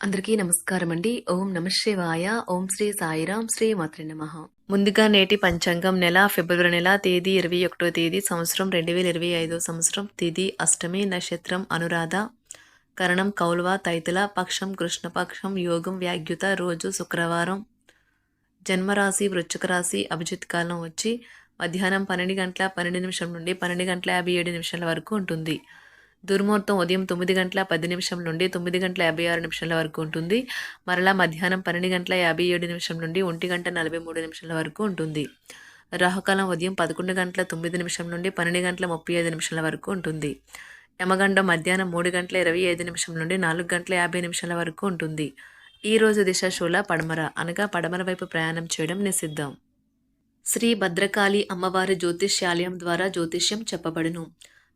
అందరికీ నమస్కారం అండి ఓం నమశివాయ ఓం శ్రీ సాయిరాం శ్రీ మాత్రి నమ. ముందుగా నేటి పంచాంగం నెల ఫిబ్రవరి నెల తేదీ ఇరవై ఒకటో తేదీ సంవత్సరం రెండు వేల ఇరవై ఐదో సంవత్సరం తిథి అష్టమి నక్షత్రం అనురాధ కరణం కౌల్వ తైతుల పక్షం కృష్ణపక్షం యోగం వ్యాగ్యుత రోజు శుక్రవారం జన్మరాశి వృశ్చిక రాశి అభిజిత్ కాలం వచ్చి మధ్యాహ్నం పన్నెండు గంటల పన్నెండు నిమిషం నుండి పన్నెండు గంటల యాభై ఏడు నిమిషాల వరకు ఉంటుంది. దుర్ముహూర్తం ఉదయం తొమ్మిది గంటల పది నిమిషం నుండి తొమ్మిది గంటల యాభై ఆరు నిమిషాల వరకు ఉంటుంది. మరలా మధ్యాహ్నం పన్నెండు గంటల యాభై ఏడు నిమిషం నుండి ఒంటి గంట నలభై మూడు నిమిషాల వరకు ఉంటుంది. రాహుకాలం ఉదయం పదకొండు గంటల తొమ్మిది నిమిషం నుండి పన్నెండు గంటల ముప్పై ఐదు నిమిషాల వరకు ఉంటుంది. యమగండం మధ్యాహ్నం మూడు గంటల ఇరవై ఐదు నిమిషం నుండి నాలుగు గంటల యాభై నిమిషాల వరకు ఉంటుంది. ఈ రోజు దిశ శూల పడమర. అనగా పడమర వైపు ప్రయాణం చేయడం నిషిద్ధం. శ్రీ భద్రకాళి అమ్మవారి జ్యోతిష్యాలయం ద్వారా జ్యోతిష్యం చెప్పబడును.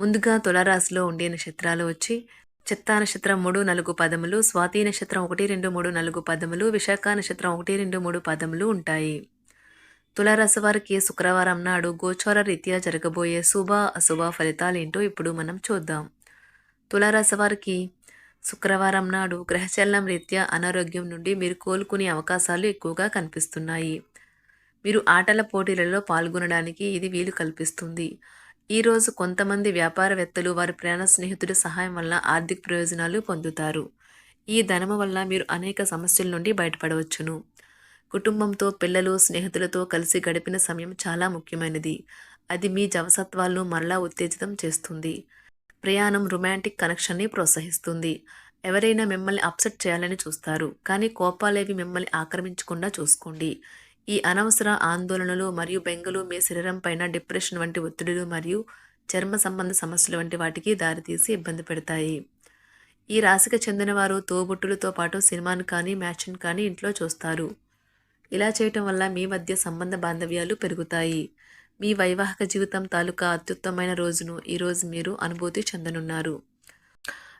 ముందుగా తులారాశిలో ఉండే నక్షత్రాలు వచ్చి చిత్తా నక్షత్రం మూడు నలుగు పదములు స్వాతి నక్షత్రం ఒకటి రెండు మూడు నలుగు పదములు విశాఖ నక్షత్రం ఒకటి రెండు మూడు పదములు ఉంటాయి. తులారాశి వారికి శుక్రవారం నాడు గోచార రీత్యా జరగబోయే శుభ అశుభ ఫలితాలు ఏంటో ఇప్పుడు మనం చూద్దాం. తులారాశి వారికి శుక్రవారం నాడు గ్రహచలనం రీత్యా అనారోగ్యం నుండి మీరు కోలుకునే అవకాశాలు ఎక్కువగా కనిపిస్తున్నాయి. మీరు ఆటల పోటీలలో పాల్గొనడానికి ఇది వీలు కల్పిస్తుంది. ఈరోజు కొంతమంది వ్యాపారవేత్తలు వారి ప్రయాణ స్నేహితుడి సహాయం వల్ల ఆర్థిక ప్రయోజనాలు పొందుతారు. ఈ ధనము వల్ల మీరు అనేక సమస్యల నుండి బయటపడవచ్చును. కుటుంబంతో పిల్లలు స్నేహితులతో కలిసి గడిపిన సమయం చాలా ముఖ్యమైనది. అది మీ జవసత్వాలను మరలా ఉత్తేజితం చేస్తుంది. ప్రయాణం రొమాంటిక్ కనెక్షన్ని ప్రోత్సహిస్తుంది. ఎవరైనా మిమ్మల్ని అప్సెట్ చేయాలని చూస్తారు. కానీ కోపాలేవి మిమ్మల్ని ఆక్రమించకుండా చూసుకోండి. ఈ అనవసర ఆందోళనలు మరియు బెంగలు మీ శరీరం పైన డిప్రెషన్ వంటి ఒత్తిడులు మరియు చర్మ సంబంధ సమస్యలు వంటి వాటికి దారితీసి ఇబ్బంది పెడతాయి. ఈ రాశికి చెందిన వారు తోబుట్టులతో పాటు సినిమాను కానీ మ్యాచ్ను కానీ ఇంట్లో చూస్తారు. ఇలా చేయటం వల్ల మీ మధ్య సంబంధ బాంధవ్యాలు పెరుగుతాయి. మీ వైవాహిక జీవితం తాలూకా అత్యుత్తమైన రోజును ఈరోజు మీరు అనుభూతి చెందనున్నారు.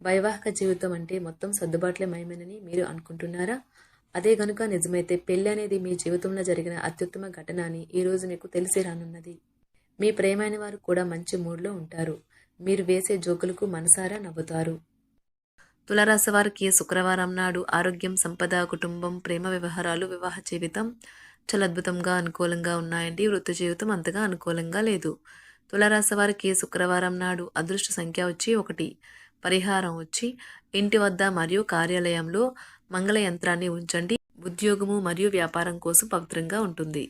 వైవాహిక జీవితం అంటే మొత్తం సర్దుబాట్లే మయమేనని మీరు అనుకుంటున్నారా? అదే గనుక నిజమైతే పెళ్ళి అనేది మీ జీవితంలో జరిగిన అత్యుత్తమ ఘటన అని ఈరోజు మీకు తెలిసి రానున్నది. మీ ప్రేమైన వారు కూడా మంచి మూడ్లో ఉంటారు. మీరు వేసే జోకులకు మనసారా నవ్వుతారు. తులరాశి వారికి శుక్రవారం నాడు ఆరోగ్యం సంపద కుటుంబం ప్రేమ వ్యవహారాలు వివాహ జీవితం చాలా అద్భుతంగా అనుకూలంగా ఉన్నాయండి. వృత్తి జీవితం అంతగా అనుకూలంగా లేదు. తులరాశి వారికి శుక్రవారం నాడు అదృష్ట సంఖ్య వచ్చి ఒకటి. పరిహారం వచ్చి ఇంటి వద్ద మరియు కార్యాలయంలో మంగళ యంత్రాన్ని ఉంచండి. ఉద్యోగము మరియు వ్యాపారం కోసం పవిత్రంగా ఉంటుంది.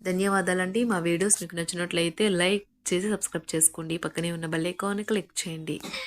ధన్యవాదాలండి. మా వీడియోస్ మీకు నచ్చినట్లయితే లైక్ చేసి సబ్స్క్రైబ్ చేసుకోండి. పక్కనే ఉన్న బెల్ ఐకాన్ని క్లిక్ చేయండి.